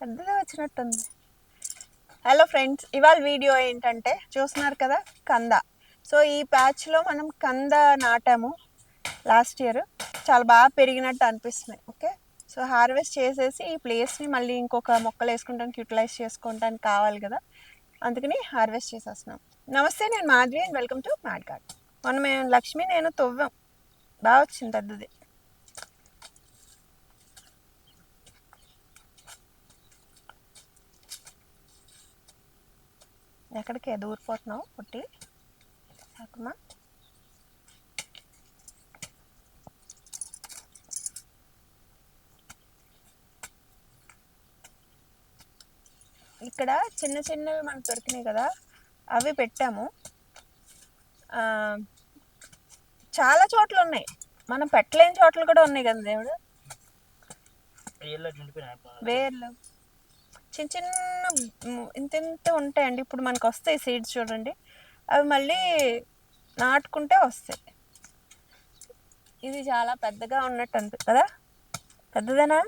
పెద్దది వచ్చినట్టుంది. Hello friends ఇవాళ వీడియో ఏంటంటే చూస్తున్నారు కదా కంద. సో ఈ ప్యాచ్లో మనం కంద నాటాము లాస్ట్ ఇయర్ చాలా బాగా పెరిగినట్టు అనిపిస్తున్నాయి ఓకే సో హార్వెస్ట్ చేసేసి ఈ ప్లేస్ని మళ్ళీ ఇంకొక మొక్కలు వేసుకుంటానికి యూటిలైజ్ చేసుకోవడానికి కావాలి కదా. అందుకని హార్వెస్ట్ చేసేస్తున్నాం. నమస్తే నేను Madhavi and welcome to mad guard మొన్న మేము లక్ష్మి నేను తొవ్వాం. బాగా వచ్చింది పెద్దది. ఎక్కడికి? దూరిపోతున్నావు పుట్టి? సాకుమా ఇక్కడ చిన్న చిన్నవి మనకు దొరికినాయి కదా అవి పెట్టాము. చాలా చోట్ల ఉన్నాయి. మనం పెట్టలేని చోట్ల కూడా ఉన్నాయి కదా దేవుడు. వేర్లు. చిన్న చిన్న ఇంత ఇంత ఉంటాయండి. ఇప్పుడు మనకు వస్తాయి సీడ్స్ చూడండి. అవి మళ్ళీ నాటుకుంటే వస్తాయి. ఇది చాలా పెద్దగా ఉన్నట్టు అనిపి కదా? పెద్దదేనా?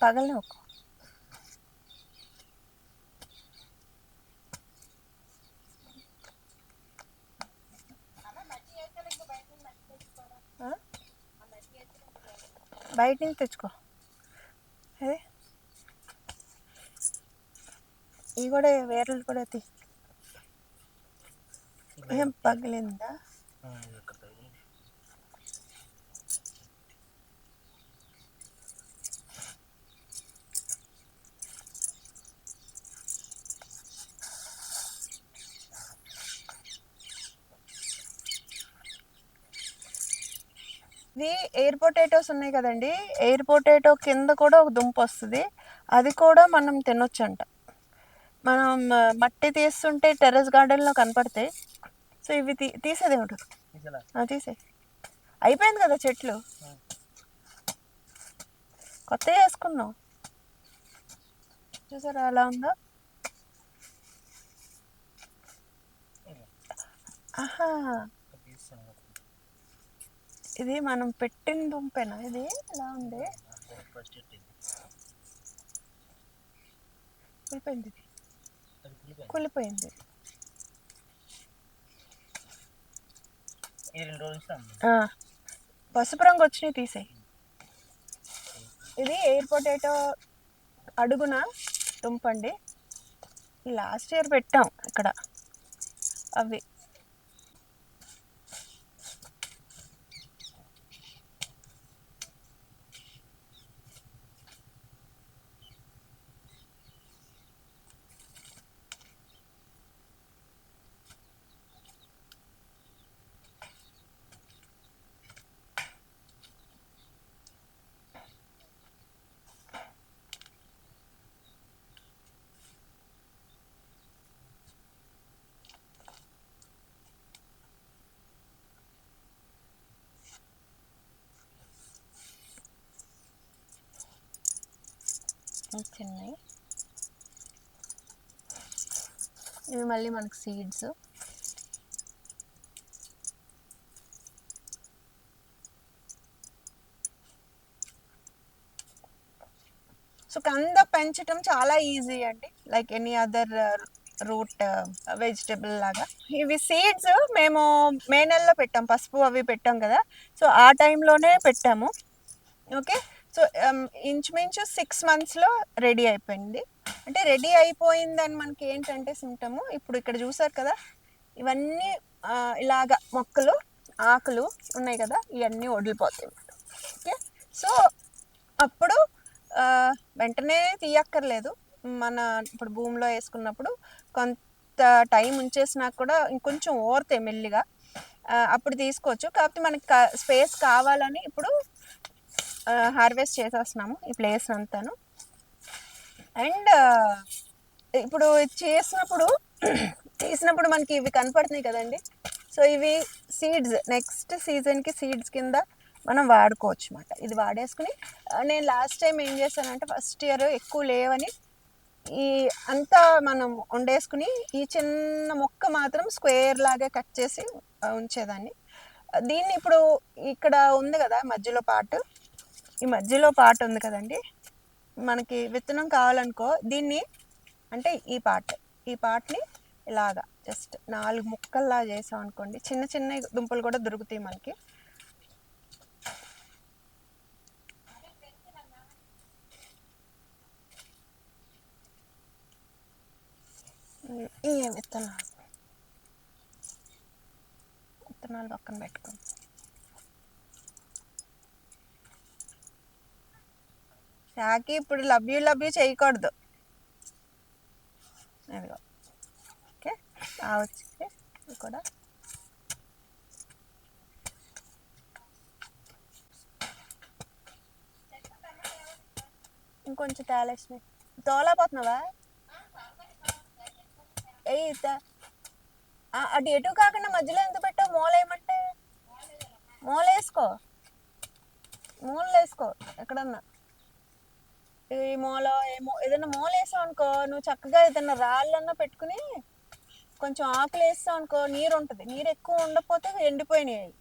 పగలనే ఒక ఆ? బయట నుంచి తెచ్చుకో. అదే ఇవి కూడా వేర్లు కూడా తీ. ఏం పగిలిందా ఆ, ఇది ఇక్కడ తగిలింది. ఇది ఎయిర్ పొటాటోస్ ఉన్నాయి కదండి ఎయిర్ పొటాటో కింద కూడా ఒక దుంప వస్తుంది అది కూడా మనం తినొచ్చంట మనం మట్టి తీస్తుంటే టెర్రస్ గార్డెన్లో కనపడతాయి సో ఇవి తీ తీసేది ఏమిటి తీసేలా? తీసే అయిపోయింది కదా చెట్లు. కొత్త వేసుకున్నాం చూసారా అలా ఉందో ఆహా. ఇది మనం పెట్టిన దుంపేనా? ఇది ఎలా ఉంది. కులిపోయింది. కులిపోయింది పసుపు రంగు వచ్చినాయి తీసేయి. ఇది ఎయిర్ పొటాటో అడుగున దుంపండి. లాస్ట్ ఇయర్ పెట్టాం ఇక్కడ. అవి చిన్నవి ఇవి మళ్ళీ మనకు సీడ్స్ సో కంద పెంచడం చాలా ఈజీ అండి. Like any other root vegetable లాగా. ఇవి సీడ్స్ మేము మే నెలలో పెట్టాం. పసుపు అవి పెట్టాం కదా. సో ఆ టైంలోనే పెట్టాము. ఓకే సో um, ఇంచుమించు సిక్స్ మంత్స్లో రెడీ అయిపోయింది. అంటే రెడీ అయిపోయిందని మనకి ఏంటంటే సిమ్టము ఇప్పుడు ఇక్కడ చూసారు కదా ఇవన్నీ ఇలాగ ఇలాగా మొక్కలు ఆకులు ఉన్నాయి కదా ఇవన్నీ వదిలిపోతాయి ఓకే? సో అప్పుడు వెంటనే తీయక్కర్లేదు. మన ఇప్పుడు భూమిలో వేసుకున్నప్పుడు కొంత టైం ఉంచేసినా కూడా ఇంకొంచెం ఓరుతాయి మెల్లిగా అప్పుడు తీసుకోవచ్చు. కాకపోతే మనకి స్పేస్ కావాలని ఇప్పుడు హార్వెస్ట్ చేసేస్తున్నాము ఈ ప్లేస్ అంతాను అండ్ ఇప్పుడు ఇది చేసినప్పుడు తీసినప్పుడు మనకి ఇవి కనపడుతున్నాయి కదండి. సో ఇవి సీడ్స్ నెక్స్ట్ సీజన్కి సీడ్స్ కింద మనం వాడుకోవచ్చు అనమాట ఇది వాడేసుకుని నేను లాస్ట్ టైం ఏం చేశానంటే ఫస్ట్ ఇయర్ ఎక్కువ లేవని ఈ అంతా మనం వండేసుకుని ఈ చిన్న మొక్క మాత్రం స్క్వేర్ లాగా కట్ చేసి ఉంచేదాన్ని. దీన్ని ఇప్పుడు ఇక్కడ ఉంది కదా మధ్యలో పార్ట్ ఈ మధ్యలో పార్ట్ ఉంది కదండి. మనకి విత్తనం కావాలనుకో దీన్ని అంటే ఈ పార్ట్ ఈ పార్ట్ని ఇలాగా జస్ట్ నాలుగు ముక్కల్లా చేసాం అనుకోండి చిన్న చిన్న దుంపలు కూడా దొరుకుతాయి మనకి. ఈ విత్తనాలు. విత్తనాలు పక్కన పెట్టుకుంటాం షాకి ఇప్పుడు లవ్ యూ లవ్ యూ చేయకూడదు. అదిగో ఓకే? వచ్చి కూడా. ఇంకొంచెం తేలేసి తోలపోతున్నావా ఏ అటు ఎటు కాకుండా మధ్యలో ఎంత పెట్టావు? మూలేయమంటే మూలేసుకో మూల వేసుకో. వేసుకో. ఎక్కడన్నా. ఈ మూల ఏమో ఏదైనా మూల వేసావు అనుకో నువ్వు చక్కగా ఏదైనా రాళ్ళన్నా పెట్టుకుని కొంచెం ఆకులు వేస్తావు అనుకో నీరు ఉంటుంది. నీరు ఎక్కువ ఉండకపోతే ఎండిపోయినాయి అవి.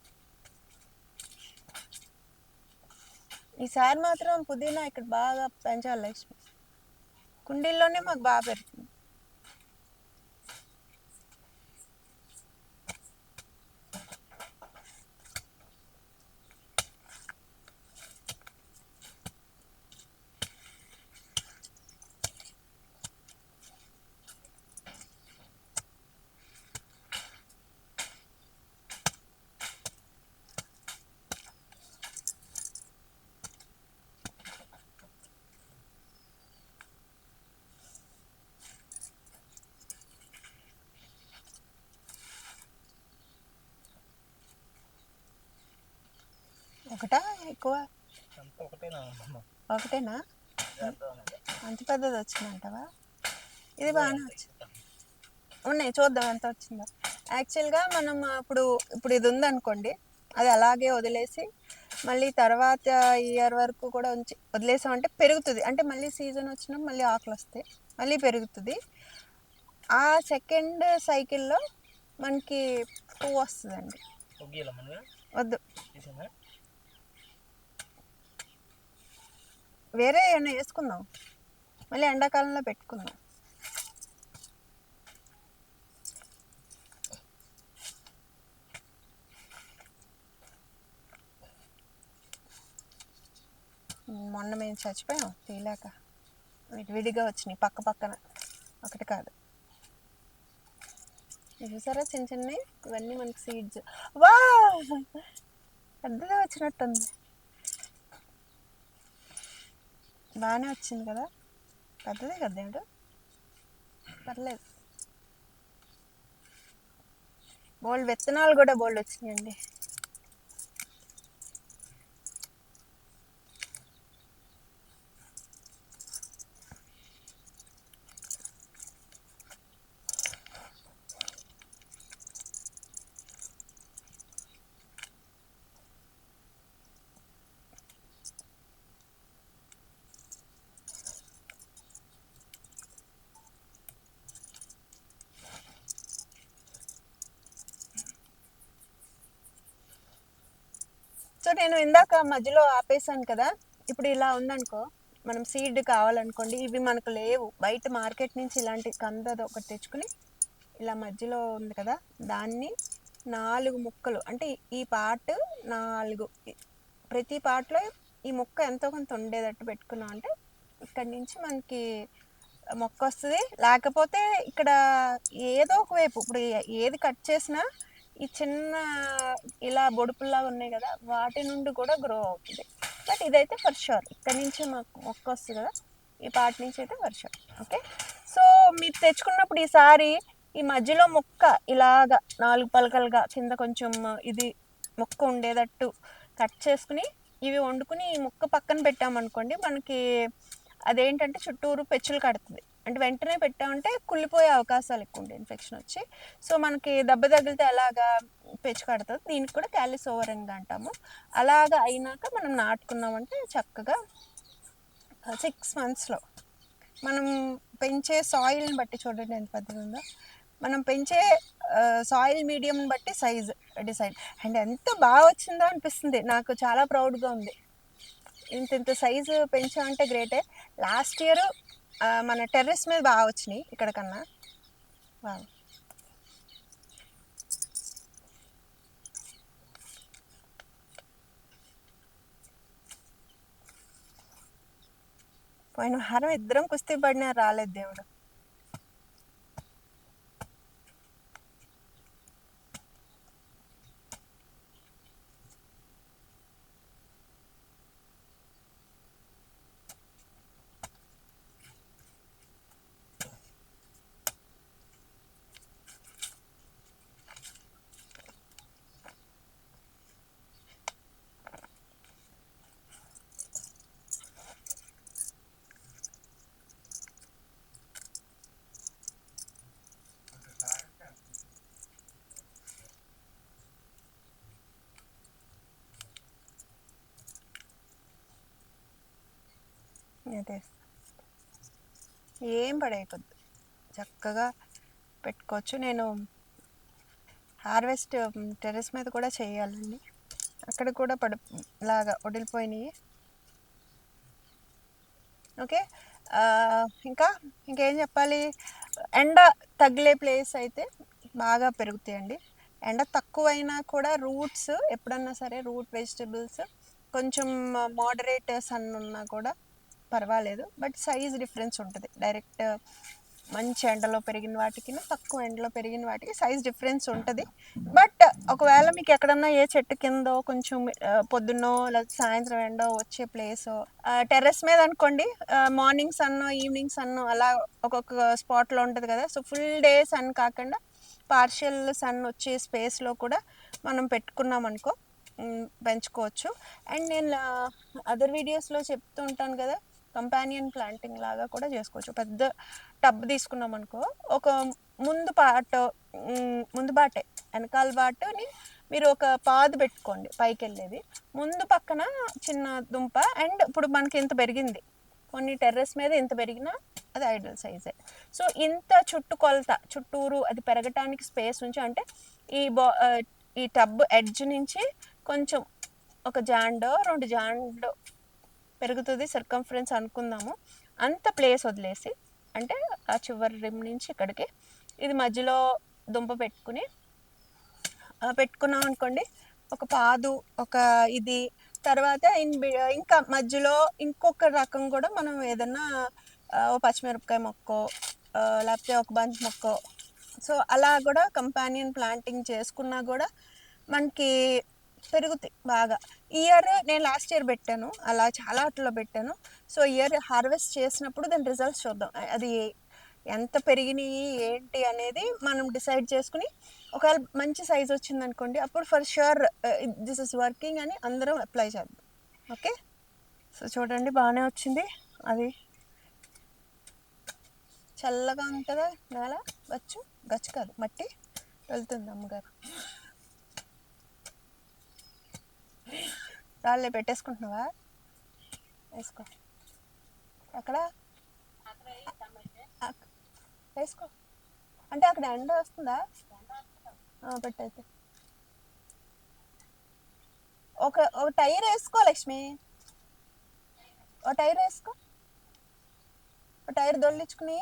ఈసారి మాత్రం పుదీనా ఇక్కడ బాగా పెంచాలి లక్ష్మి. కుండీల్లోనే మాకు బాగా పెరుగుతుంది ఒకటా ఎక్కువ అంతా ఒకటేనా అమ్మమ్మ ఒకటేనా. అంత పెద్దది వచ్చిందంటవా? ఇది బాగానే వచ్చింది. ఉన్నాయి చూద్దాం ఎంత వచ్చిందో. యాక్చువల్గా మనం ఇప్పుడు ఇప్పుడు ఇది ఉందనుకోండి అది అలాగే వదిలేసి మళ్ళీ తర్వాత ఇయర్ వరకు కూడా ఉంచి వదిలేసామంటే పెరుగుతుంది. అంటే మళ్ళీ సీజన్ వచ్చినప్పుడు మళ్ళీ ఆకులు వస్తాయి మళ్ళీ పెరుగుతుంది. ఆ సెకండ్ సైకిల్లో మనకి పువ్వు వస్తుందండి. వద్దు. వేరే ఏమైనా వేసుకుందాం మళ్ళీ ఎండాకాలంలో పెట్టుకుందాం. మొన్న మేము చచ్చిపోయాం తీయలేక. విడివిడిగా వచ్చినాయి పక్క పక్కన. ఒకటి కాదు. ఇది చూసారా చిన్న చిన్నవి? ఇవన్నీ మనకి సీడ్స్ వా పెద్దగా వచ్చినట్టుంది. బాగానే వచ్చింది కదా? పెద్దదే కదా ఏంటో పర్లేదు. బోల్డ్ విత్తనాలు కూడా బోల్డ్ వచ్చినాయండి. సో నేను ఇందాక మధ్యలో ఆపేసాను కదా ఇప్పుడు ఇలా ఉందనుకో మనం సీడ్ కావాలనుకోండి ఇవి మనకు లేవు. బయట మార్కెట్ నుంచి ఇలాంటి కందది ఒకటి తెచ్చుకుని ఇలా మధ్యలో ఉంది కదా దాన్ని నాలుగు ముక్కలు అంటే ఈ పార్ట్ నాలుగు ప్రతి పార్ట్లో ఈ మొక్క ఎంతో కొంత ఉండేటట్టు పెట్టుకున్నాం అంటే ఇక్కడి నుంచి మనకి మొక్క వస్తుంది. లేకపోతే ఇక్కడ ఏదో ఒక వైపు ఇప్పుడు ఏది కట్ చేసినా ఈ చిన్న ఇలా బొడుపుల్లా ఉన్నాయి కదా వాటి నుండి కూడా గ్రో అవుతుంది. బట్ ఇదైతే ఫర్ షూర్ ఇక్కడ నుంచి మాకు మొక్క వస్తుంది కదా ఈ పార్ట్ నుంచి అయితే ఫర్ షూర్ ఓకే సో మీరు తెచ్చుకున్నప్పుడు ఈసారి ఈ మధ్యలో మొక్క ఇలాగా నాలుగు పలకలుగా కింద కొంచెం ఇది మొక్క ఉండేటట్టు కట్ చేసుకుని ఇవి వండుకుని ఈ ముక్క పక్కన పెట్టామనుకోండి మనకి అదేంటంటే చుట్టూరు పెచ్చులు కడుతుంది. అంటే వెంటనే పెట్టామంటే కుళ్ళిపోయే అవకాశాలు ఎక్కువ ఉంటాయి ఇన్ఫెక్షన్ వచ్చి. సో మనకి దెబ్బ తగిలితే ఎలాగా పెచ్చు కడుతుంది దీనికి కూడా క్యాలిస్ ఓవరింగ్ అంటాము. అలాగా అయినాక మనం నాటుకున్నామంటే చక్కగా సిక్స్ మంత్స్లో మనం పెంచే సాయిల్ని బట్టి చూడండి ఎంత పెద్దగా ఉందో. మనం పెంచే సాయిల్ మీడియంని బట్టి సైజ్ డిసైడ్. అండ్ ఎంత బాగా వచ్చిందో అనిపిస్తుంది. నాకు చాలా ప్రౌడ్గా ఉంది. ఇంత ఇంత సైజు పెంచామంటే గ్రేటే లాస్ట్ ఇయర్ మన టెర్రస్ మీద బాగా వచ్చినాయి ఇక్కడ కన్నా. బాగా పోయిన వారం ఇద్దరం కుస్తీ పడినా రాలేదు దేవుడు. ఏం పడేయకొద్దు చక్కగా పెట్టుకోవచ్చు. నేను హార్వెస్ట్ టెర్రస్ మీద కూడా చేయాలండి. అక్కడ కూడా పడు లాగా వడిలిపోయినాయి ఓకే? ఇంకా ఇంకేం చెప్పాలి? ఎండ తగిలే ప్లేస్ అయితే బాగా పెరుగుతాయండి. ఎండ తక్కువైనా కూడా రూట్స్ ఎప్పుడన్నా సరే రూట్ వెజిటబుల్స్ కొంచెం మోడరేట్ సన్ ఉన్నా కూడా పర్వాలేదు బట్ సైజ్ డిఫరెన్స్ ఉంటుంది. డైరెక్ట్ మంచి ఎండలో పెరిగిన వాటికి తక్కువ ఎండలో పెరిగిన వాటికి సైజ్ డిఫరెన్స్ ఉంటుంది. బట్ ఒకవేళ మీకు ఎక్కడన్నా ఏ చెట్టు కిందో కొంచెం పొద్దున్నో లేదా సాయంత్రం ఎండో వచ్చే ప్లేస్ టెర్రస్ మీద అనుకోండి మార్నింగ్ సన్ ఈవినింగ్ సన్ అలా ఒక్కొక్క స్పాట్లో ఉంటుంది కదా. సో ఫుల్ డే సన్ కాకుండా పార్షియల్ సన్ వచ్చే స్పేస్లో కూడా మనం పెట్టుకున్నాం అనుకో పెంచుకోవచ్చు. అండ్ నేను అదర్ వీడియోస్లో చెప్తూ ఉంటాను కదా కంపానియన్ ప్లాంటింగ్ లాగా కూడా చేసుకోవచ్చు. పెద్ద టబ్ తీసుకున్నాం అనుకో ఒక ముందు పాట ముందు బాటే వెనకాల బాటని మీరు ఒక పాదు పెట్టుకోండి పైకి వెళ్ళేది ముందు పక్కన చిన్న దుంప అండ్ ఇప్పుడు మనకి ఇంత పెరిగింది. కొన్ని టెర్రస్ మీద ఇంత పెరిగినా అది ఐడల్ సైజే. సో ఇంత చుట్టుకొలత చుట్టూరు అది పెరగటానికి స్పేస్ నుంచి అంటే ఈ బా ఈ టబ్ ఎడ్జ్ నుంచి కొంచెం ఒక జాండో రెండు జాండో పెరుగుతుంది సర్కంఫరెన్స్ అనుకుందాము. అంత ప్లేస్ వదిలేసి అంటే ఆ చివరి రిమ్ నుంచి ఇక్కడికి ఇది మధ్యలో దుంప పెట్టుకుని పెట్టుకున్నాం అనుకోండి ఒక పాదు ఒక ఇది. తర్వాత ఇన్ ఇంకా మధ్యలో ఇంకొక రకం కూడా మనం ఏదన్నా ఓ పచ్చిమిరపకాయ మొక్కో లేకపోతే ఒక బంచ్ మొక్కో. సో అలా కూడా కంపానియన్ ప్లాంటింగ్ చేసుకున్నా కూడా మనకి పెరుగుతాయి బాగా. ఇయర్ నేను లాస్ట్ ఇయర్ పెట్టాను. అలా చాలా అట్లా పెట్టాను. సో ఇయర్ హార్వెస్ట్ చేసినప్పుడు దాని రిజల్ట్స్ చూద్దాం. అది ఎంత పెరిగినాయి ఏంటి అనేది మనం డిసైడ్ చేసుకుని ఒకవేళ మంచి సైజ్ వచ్చింది అనుకోండి అప్పుడు for sure this is working అని అందరం అప్లై చేద్దాం. ఓకే? సో చూడండి బాగానే వచ్చింది. అది చల్లగా ఉంటుందా? నేల? వచ్చు? గచ్చు కాదు. మట్టి? వెళ్తుంది అమ్మగారు. రాళ్ళే పెట్టేసుకుంటున్నావా? వేసుకో. అక్కడ? వేసుకో. అంటే అక్కడ ఎండ వస్తుందా? పెట్టయితే ఒక ఒక టైర్ వేసుకో లక్ష్మి. ఒక టైర్ వేసుకో. ఒక టైర్ దొల్లించుకుని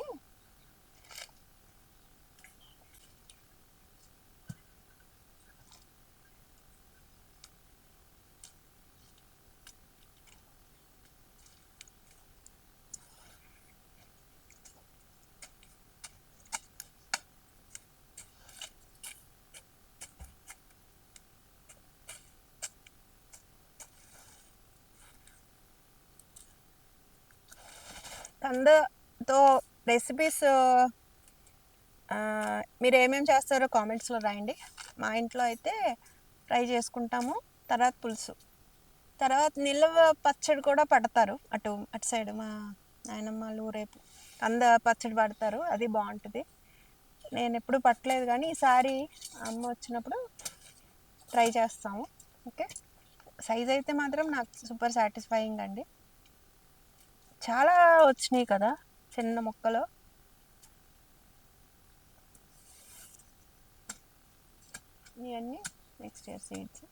కందతో రెసిపీస్ మీరు ఏమేమి చేస్తారో కామెంట్స్లో రాయండి. మా ఇంట్లో అయితే ఫ్రై చేసుకుంటాము తర్వాత పులుసు. తర్వాత నిల్వ పచ్చడి కూడా పడతారు అటు అటు సైడ్ మా నాయనమ్మలు రేపు కంద పచ్చడి పడతారు అది బాగుంటుంది. నేను ఎప్పుడు పట్టలేదు కానీ ఈసారి అమ్మ వచ్చినప్పుడు ట్రై చేస్తాము ఓకే? సైజ్ అయితే మాత్రం నాకు సూపర్ సాటిస్ఫైయింగ్ అండి. చాలా వచ్చినాయి కదా చిన్న మొక్కలు. ఇవన్నీ నెక్స్ట్ ఇయర్ సీడ్స్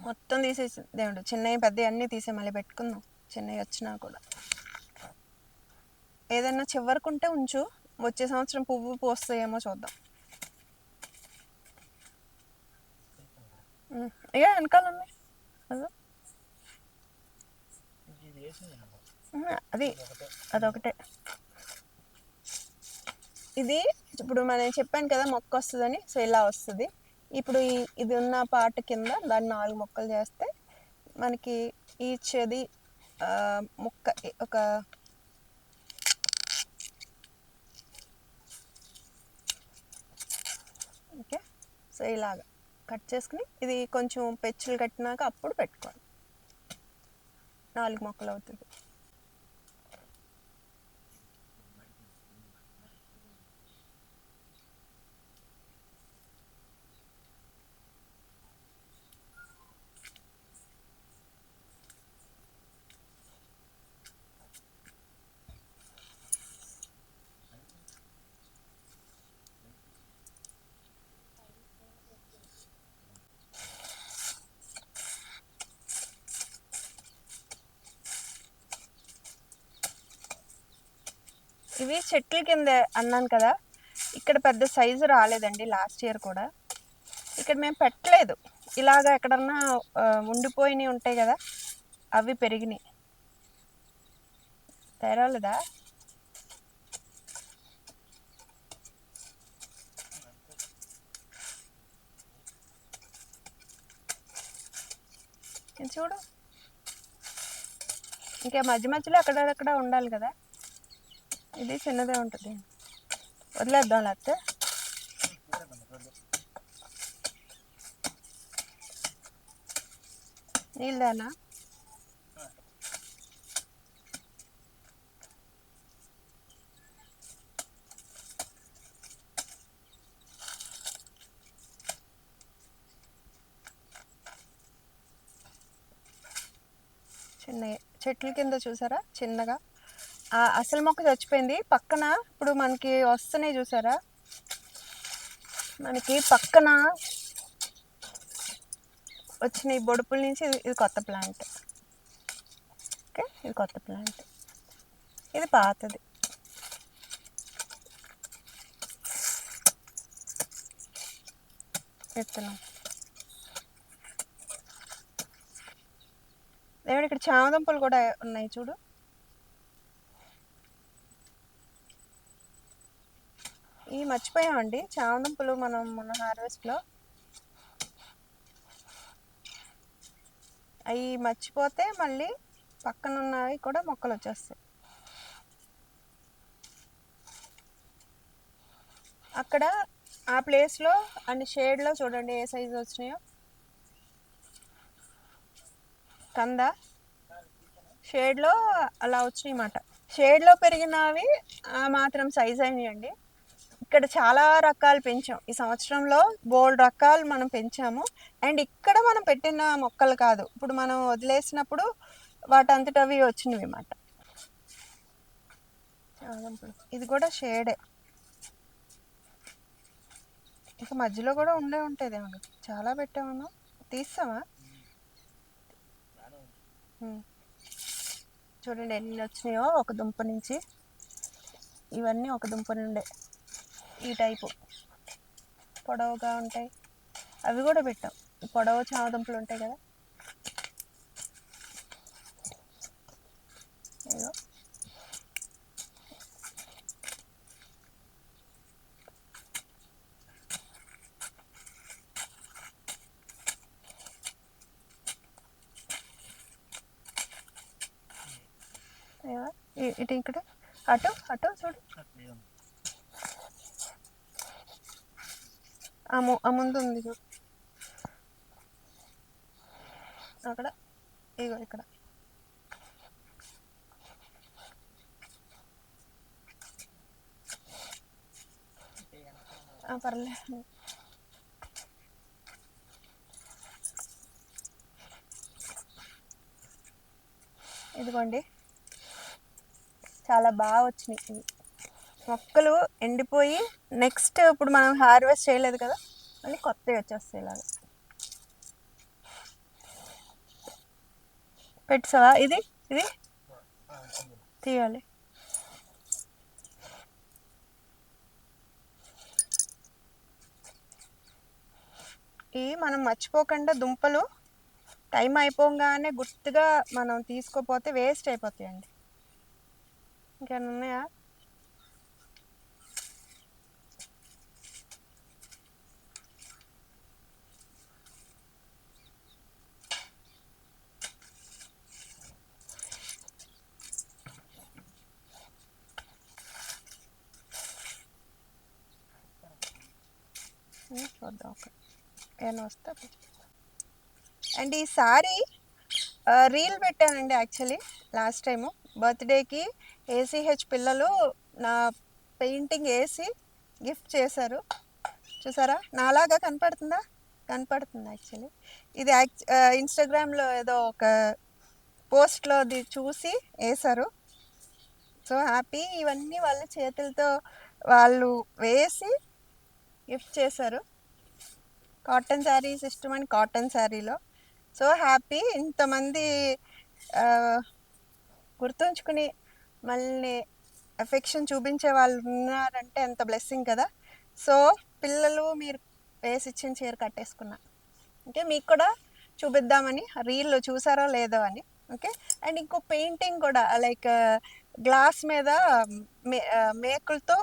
మొత్తం తీసేసి దేవుడు చిన్నవి పెద్దవి అన్నీ తీసే మళ్ళీ పెట్టుకుందాం. చిన్నవి వచ్చినా కూడా. ఏదన్నా చివరికుంటే ఉంచు. వచ్చే సంవత్సరం పువ్వు పోస్తాయేమో చూద్దాం. అయ్యా ఇక వెనకాల ఉన్నాయి అదో. అది అదొకటే. ఇది ఇప్పుడు మనం చెప్పాను కదా మొక్క వస్తుందని సో ఇలా వస్తుంది. ఇప్పుడు ఈ ఇది ఉన్న పార్ట్ కింద దాన్ని నాలుగు మొక్కలు చేస్తే మనకి ఈచ్ది మొక్క ఒక ఓకే సో ఇలాగా కట్ చేసుకుని ఇది కొంచెం పెచ్చులు కట్టినాక అప్పుడు పెట్టుకోవాలి. నాలుగు మొక్కలు అవుతుంది. ఇవి చెట్ల కింద అన్నాను కదా. ఇక్కడ పెద్ద సైజు రాలేదండి లాస్ట్ ఇయర్ కూడా. ఇక్కడ మేము పెట్టలేదు. ఇలాగా ఎక్కడన్నా ఉండిపోయినవి ఉంటాయి కదా అవి పెరిగినాయి. తెరవలేదా? చూడు. ఇంకా మధ్య మధ్యలో అక్కడక్కడ ఉండాలి కదా. ఇది చిన్నదే ఉంటుంది. వదిలేద్దాం లేకపోతే? నీళ్ళేనా? చిన్న చెట్ల కింద చూసారా? చిన్నగా. అసలు మొక్క చచ్చిపోయింది. పక్కన ఇప్పుడు మనకి వస్తున్నాయి చూసారా? మనకి పక్కన వచ్చిన ఈ బొడుపుల నుంచి ఇది ఇది కొత్త ప్లాంట్. ఓకే ఇది కొత్త ప్లాంట్. ఇది పాతది. విత్తనం దేవుడు ఇక్కడ చామదుంపలు కూడా ఉన్నాయి చూడు. ఇవి మర్చిపోయామండి చామదుంపలు మనం మన హార్వెస్ట్లో అవి మర్చిపోతే మళ్ళీ పక్కన ఉన్నవి కూడా మొక్కలు వచ్చేస్తాయి. అక్కడ ఆ ప్లేస్లో అండ్ షేడ్లో చూడండి ఏ సైజు వచ్చినాయో. కంద. షేడ్లో అలా వచ్చినాయి అన్నమాట షేడ్లో పెరిగినవి ఆ మాత్రం సైజ్ అయినాయండి. ఇక్కడ చాలా రకాలు పెంచాం. ఈ సంవత్సరంలో బోల్డ్ రకాలు మనం పెంచాము. అండ్ ఇక్కడ మనం పెట్టిన మొక్కలు కాదు. ఇప్పుడు మనం వదిలేసినప్పుడు వాటంతట అవి వచ్చినవి అన్నమాట. ఇది కూడా షేడే. ఇక మధ్యలో కూడా ఉండే ఉంటుంది ఏమన్నా చాలా పెట్టామను తీస్తామా చూడండి ఎన్ని వచ్చినాయో. ఒక దుంప నుంచి. ఇవన్నీ ఒక దుంప నుండే. ఈ టైపు. పొడవుగా ఉంటాయి. అవి కూడా పెట్టాం. పొడవు చామదుంపలు ఉంటాయి కదా. ఇదిగో. ఇటు ఇక్కడ అటు అటు చూడు అట్లే ఉంది. ఆ ము- ఆ ముందు ఉంది అక్కడ ఇగో ఇక్కడ. ఆ, ఇదిగోండి. చాలా బాగా వచ్చినాయి ఇవి. మొక్కలు ఎండిపోయి నెక్స్ట్ ఇప్పుడు మనం హార్వెస్ట్ చేయలేదు కదా మళ్ళీ కొత్తవి వచ్చేస్తాయి ఇలాగ. పెట్టావా ఇది? ఇది? తీయాలి. ఈ మనం మర్చిపోకుండా దుంపలు టైం అయిపోగానే గుర్తుగా మనం తీసుకోపోతే వేస్ట్ అయిపోతాయండి. ఇంకేమన్నా ఉన్నాయా ఉమ్, చూద్దాం ఒక ఏమైనా వస్తారు అండ్ ఈ సారీ రీల్ పెట్టానండి యాక్చువల్లీ లాస్ట్ టైము. బర్త్డేకి ఏసీహెచ్ పిల్లలు నా పెయింటింగ్ వేసి గిఫ్ట్ చేశారు. చూసారా? నాలాగా కనపడుతుందా? కనపడుతుంది యాక్చువల్లీ. ఇది యాక్చు ఇన్స్టాగ్రామ్లో ఏదో ఒక పోస్ట్లో అది చూసి వేశారు. So happy. ఇవన్నీ వాళ్ళ చేతులతో వాళ్ళు వేసి గిఫ్ట్ చేశారు. కాటన్ శారీస్ ఇష్టమని కాటన్ శారీలో. సో హ్యాపీ ఇంతమంది గుర్తుంచుకుని మళ్ళీ ఎఫెక్షన్ చూపించే వాళ్ళు ఉన్నారంటే ఎంత బ్లెస్సింగ్ కదా. సో పిల్లలు మీరు వేసి ఇచ్చిన చీర కట్టేసుకున్నా. ఓకే మీకు కూడా చూపిద్దామని. రీల్ చూసారో లేదో అని. ఓకే అండ్ ఇంకో పెయింటింగ్ కూడా లైక్ గ్లాస్ మీద మే మేకులతో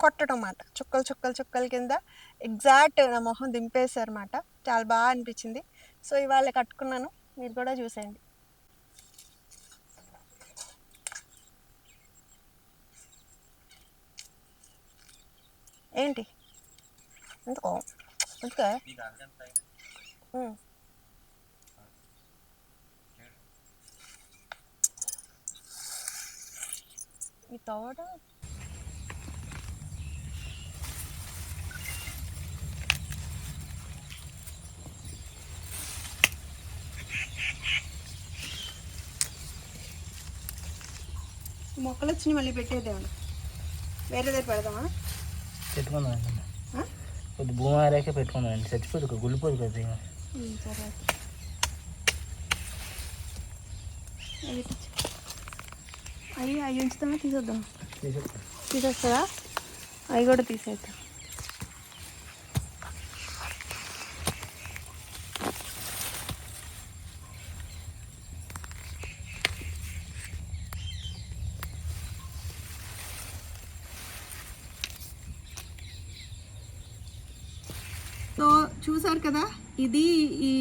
కొట్టడం అన్నమాట. చుక్కలు చుక్కలు చుక్కల కింద ఎగ్జాక్ట్ నా మొహం దింపేశారు చాలా బాగా అనిపించింది. సో ఇవాళ కట్టుకున్నాను. మీరు కూడా చూసేయండి. ఏంటి? ఎందుకో? ఎందుకే ఈ తోట మొక్కలు వచ్చినాయి మళ్ళీ పెట్టేదేమన్నా వేరే దగ్గర పెడదామా? పెట్టుకుందాం? కొద్ది భూమి ఆరాకే పెట్టుకుందాం అండి. చచ్చిపోదు గుళ్ళిపోదు కదా సరే. అవి. అవి ఉంచుతామా? తీసేద్దాం. తీసేస్తారా? అవి కూడా తీసేద్దాం సో చూసారు కదా ఇది ఈ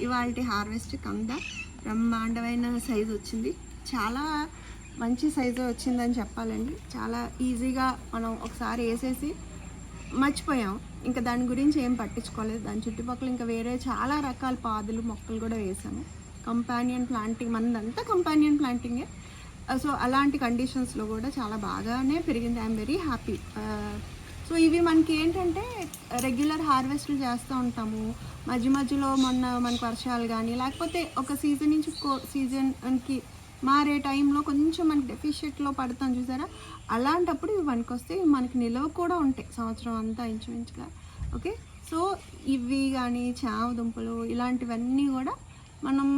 ఇవాళ హార్వెస్ట్ కంద. బ్రహ్మాండమైన సైజు వచ్చింది. చాలా మంచి సైజు వచ్చిందని చెప్పాలండి. చాలా ఈజీగా మనం ఒకసారి వేసేసి మర్చిపోయాం. ఇంకా దాని గురించి ఏం పట్టించుకోలేదు. దాని చుట్టుపక్కల ఇంకా వేరే చాలా రకాల పాదులు మొక్కలు కూడా వేసాము. కంపానియన్ ప్లాంటింగ్ మనదంతా కంపానియన్ ప్లాంటింగే. సో అలాంటి కండిషన్స్లో కూడా చాలా బాగానే పెరిగింది. ఐఎమ్ వెరీ హ్యాపీ సో ఇవి మనకి ఏంటంటే రెగ్యులర్ హార్వెస్ట్లు చేస్తూ ఉంటాము. మధ్య మధ్యలో మొన్న మనకు వర్షాలు కానీ లేకపోతే ఒక సీజన్ నుంచి ఇంకో సీజన్కి మారే టైంలో కొంచెం మనకి డెఫిషియట్లో పడతాం చూసారా? అలాంటప్పుడు ఇవి మనకి వస్తే మనకి నిల్వ కూడా ఉంటాయి సంవత్సరం అంతా ఇంచుమించుగా. ఓకే? సో ఇవి కానీ చామ దుంపలు ఇలాంటివన్నీ కూడా మనం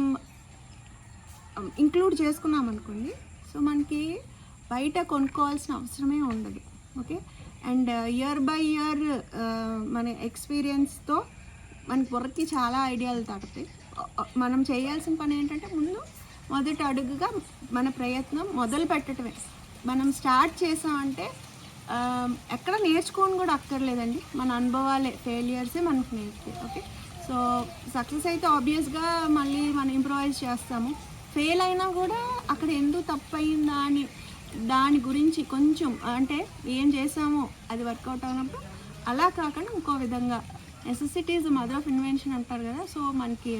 ఇంక్లూడ్ చేసుకున్నాం అనుకోండి సో మనకి బయట కొనుక్కోవాల్సిన అవసరమే ఉండదు. Okay? And year by year మన ఎక్స్పీరియన్స్తో మన బుర్రకి చాలా ఐడియాలు తగ్గుతాయి. మనం చేయాల్సిన పని ఏంటంటే ముందు మొదటి అడుగుగా మన ప్రయత్నం మొదలు పెట్టడమే మనం స్టార్ట్ చేసామంటే ఎక్కడ నేర్చుకోని కూడా అక్కర్లేదండి. మన అనుభవాలే ఫెయిలియర్సే మనకు నేర్పుతాయి ఓకే? సో సక్సెస్ అయితే ఆబ్వియస్గా మళ్ళీ మనం ఇంప్రూవైజ్ చేస్తాము. ఫెయిల్ అయినా కూడా అక్కడ ఎందుకు తప్పు అయిందా అని దాని గురించి కొంచెం అంటే ఏం చేసామో అది వర్కౌట్ అయినప్పుడు అలా కాకుండా ఇంకో విధంగా నెసెసిటీస్ మదర్ ఆఫ్ ఇన్వెన్షన్ అంటారు కదా సో మనకి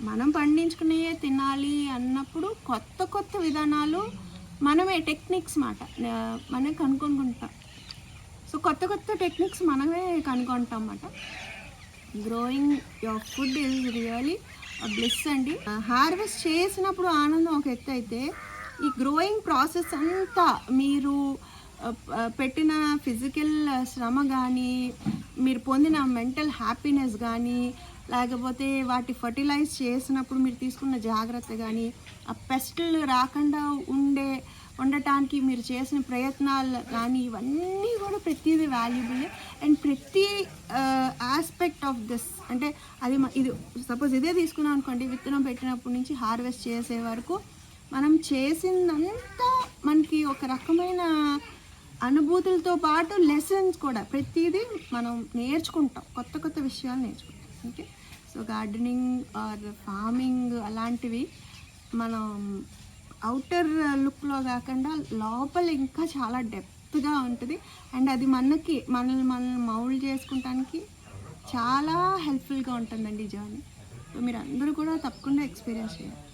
మనం పండించుకునే తినాలి అన్నప్పుడు కొత్త కొత్త విధానాలు మనమే టెక్నిక్స్ మాట మనమే కనుక్కుంటాం సో కొత్త కొత్త టెక్నిక్స్ మనమే కనుక్కుంటాం అన్నమాట growing your food is really bless అండి. హార్వెస్ట్ చేసినప్పుడు ఆనందం ఒక ఎత్తు అయితే ఈ గ్రోయింగ్ ప్రాసెస్ అంతా మీరు పెట్టిన ఫిజికల్ శ్రమ కానీ మీరు పొందిన మెంటల్ హ్యాపీనెస్ కానీ లేకపోతే వాటి ఫర్టిలైజ్ చేసినప్పుడు మీరు తీసుకున్న జాగ్రత్త కానీ ఆ పెస్టులు రాకుండా ఉండే ఉండటానికి మీరు చేసిన ప్రయత్నాలు కానీ ఇవన్నీ కూడా ప్రతిదీ వాల్యుబుల్ అండ్ ప్రతి ఆస్పెక్ట్ ఆఫ్ దిస్ అంటే అది ఇది సపోజ్ ఇదే తీసుకున్నాం అనుకోండి విత్తనం పెట్టినప్పటి నుంచి హార్వెస్ట్ చేసే వరకు మనం చేసిందంతా మనకి ఒక రకమైన అనుభూతులతో పాటు లెసన్స్ కూడా ప్రతిదీ మనం నేర్చుకుంటాం. కొత్త కొత్త విషయాలు నేర్చుకుంటాం. Okay? So gardening or farming అలాంటివి మనం అవుటర్ లుక్లో కాకుండా లోపల ఇంకా చాలా డెప్త్గా ఉంటుంది. అండ్ అది మనకి మనల్ని మనల్ని మౌల్డ్ చేసుకుంటానికి చాలా హెల్ప్ఫుల్గా ఉంటుందండి ఈ జర్నీ. సో మీరు అందరూ కూడా తప్పకుండా ఎక్స్పీరియన్స్ చేయాలి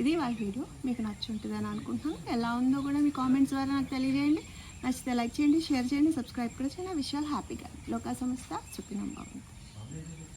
ఇది వాళ్ళ వీడియో మీకు నచ్చి ఉంటుందని అనుకుంటున్నాను. ఎలా ఉందో కూడా మీ కామెంట్స్ ద్వారా నాకు తెలియజేయండి. నచ్చితే లైక్ చేయండి షేర్ చేయండి సబ్స్క్రైబ్ కూడా చేయండి. విషయాలు హ్యాపీగా లోకా సంస్థ సుఖినం బాగుంది